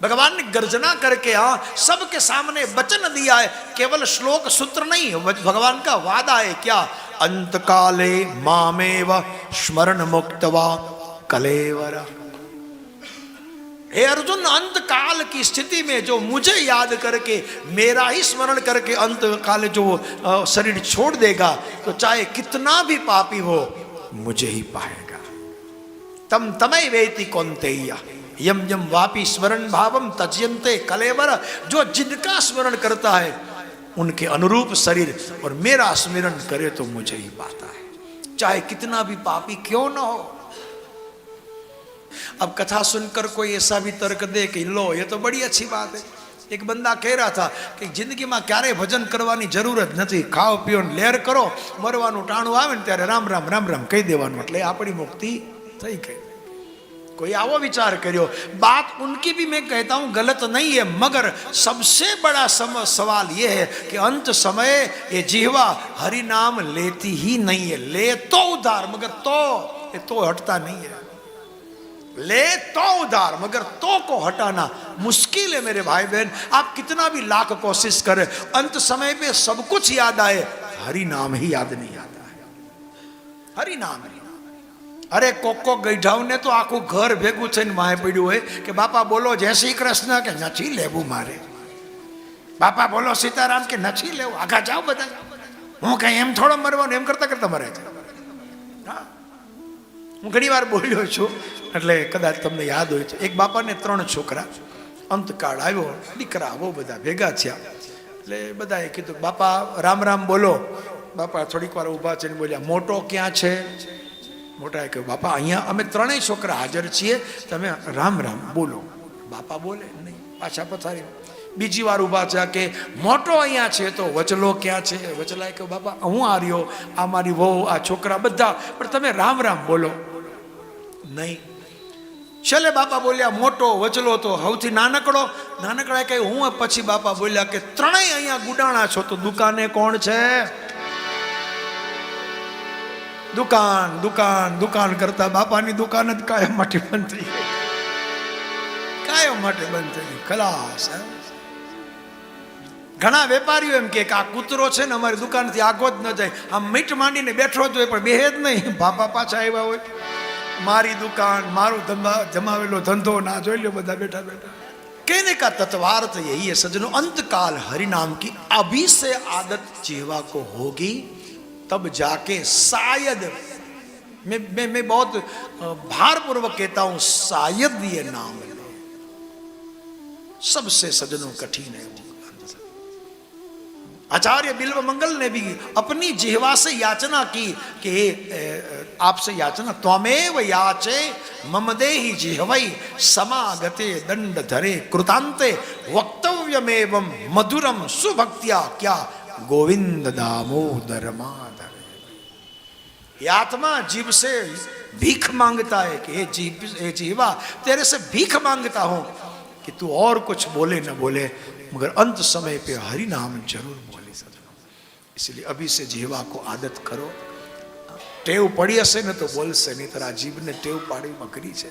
भगवान ने गर्जना करके हाँ सबके सामने वचन दिया है। केवल श्लोक सूत्र नहीं, भगवान का वादा है क्या? अंत काले मामेव स्मरण मुक्तवा कलेवर। हे अर्जुन अंत काल की स्थिति में जो मुझे याद करके, मेरा ही स्मरण करके अंत काल जो शरीर छोड़ देगा तो चाहे कितना भी पापी हो, मुझे ही पाएगा। तम तमय वेति कौनतेय यम यम वापी स्मरण भावम तजयंते कलेवर जो जिनका स्मरण करता है उनके अनुरूप शरीर और मेरा स्मरण करे तो मुझे ही पाता है चाहे कितना भी पापी क्यों ना हो अब कथा सुनकर कोई ऐसा भी तर्क दे कि लो ये तो बड़ी अच्छी बात है એક બંદા કહી રહ્યા હતા કે જિંદગીમાં ક્યારેય ભજન કરવાની જરૂર જ નથી ખાઓ પીઓ ને લેર કરો મરવાનું ટાણું આવે ને ત્યારે રામ રામ રામ રામ કહી દેવાનું એટલે આપણી મુક્તિ થઈ ગઈ कोई आवो विचार करियो बात उनकी भी मैं कहता हूँ गलत नहीं है मगर सबसे बड़ा सम, सवाल ये है कि अंत समय ये जीवा हरि नाम लेती ही नहीं है। ले तो उधार मगर तो ये तो हटता नहीं है। ले तो उधार मगर तो को हटाना मुश्किल है मेरे भाई बहन आप कितना भी लाख कोशिश करें अंत समय पे सब कुछ याद आए हरि नाम ही याद नहीं आता है। हरि नाम नाम અરે કોક ગઈઢાવને તો આખું ઘર ભેગું થઈને માય પડ્યું હોય કે બાપા બોલો જય શ્રી કૃષ્ણ કે નથી લેવું મારે? બાપા બોલો સીતારામ કે નથી લેવું? આગા જાઓ બધા. હું કઈ એમ થોડો મરવાનું, એમ કરતા કરતા મરે છે. હા. ઘણી વાર બોલ્યો છું, એટલે કદાચ તમને યાદ હોય છે. એક બાપાને ત્રણ છોકરા, અંતકાળ આવ્યો, દીકરા આવો બધા ભેગા થયા. એટલે બધાએ કીધું, બાપા, રામ રામ બોલો. બાપા થોડીક વાર ઊભા છે બોલ્યા, મોટો ક્યાં છે? મોટાએ કહ્યું, બાપા, અહીંયા અમે ત્રણેય છોકરા હાજર છીએ. તમે રામ રામ, બોલો. બાપા બોલે, નહીં, પાછા પથારી. બીજી વાર ઊભા છે કે, મોટો અહીંયા છે તો વચલો ક્યાં છે? વચલાએ કહ્યું, બાપા, હું આ રહ્યો આ મારી વહુ, આ છોકરા બધા, પણ તમે રામ રામ બોલો. નહીં. છેલ્લે બાપા બોલ્યા, મોટો વચલો તો સૌથી નાનકડો. નાનકડા કહે હું પછી બાપા બોલ્યા કે, ત્રણેય અહીંયા ગુડાણા છો તો દુકાને કોણ છે? દુકાન દુકાન દુકાન કરતા બાપાની દુકાન જ કાયમ માટે બંધ થઈ ગઈ કાયમ માટે બંધ થઈ ગઈ ખલાસ હે? ઘણા વેપારીઓ એમ કે આ કૂતરો છે ને અમારી દુકાનથી આગો જ ન જાય આમ મીટ માંડીને બેઠો જ હોય પણ બેહે જ નહીં બાપા પાછા આવ્યા હોય મારી દુકાન મારું ધંધા જમાવેલો ધંધો ના જોઈ લો બધા બેઠા બેઠા कहने का तत्वार्थ यही है सजनों अंतकाल हरिनाम की अभी से आदत जीवा को होगी तब जाके शायद, मैं मैं मैं बहुत भारपूर्वक कहता हूँ, शायद ये नाम ले सबसे सजनों कठिन है आचार्य बिल्व मंगल ने भी अपनी जिहवा से याचना की कि आपसे याचना, त्वमेव याचे, मम देहि जिहवई समागते दंड धरे कृतांते वक्तव्यमेवं मधुरम सुभक्तिया, क्या गोविंद दामोदर माधव। ये आत्मा जीव से भीख मांगता है कि हे जीव हे जीवा तेरे से भीख मांगता हूं कि तू और कुछ बोले न बोले मगर अंत समय पे हरि नाम जरूर बोले सजनों इसलिए अभी से जीवा को आदत करो ટેવ પડી હશે ને તો બોલશે નહીં તારા જીભને ટેવ પાડી મકરી છે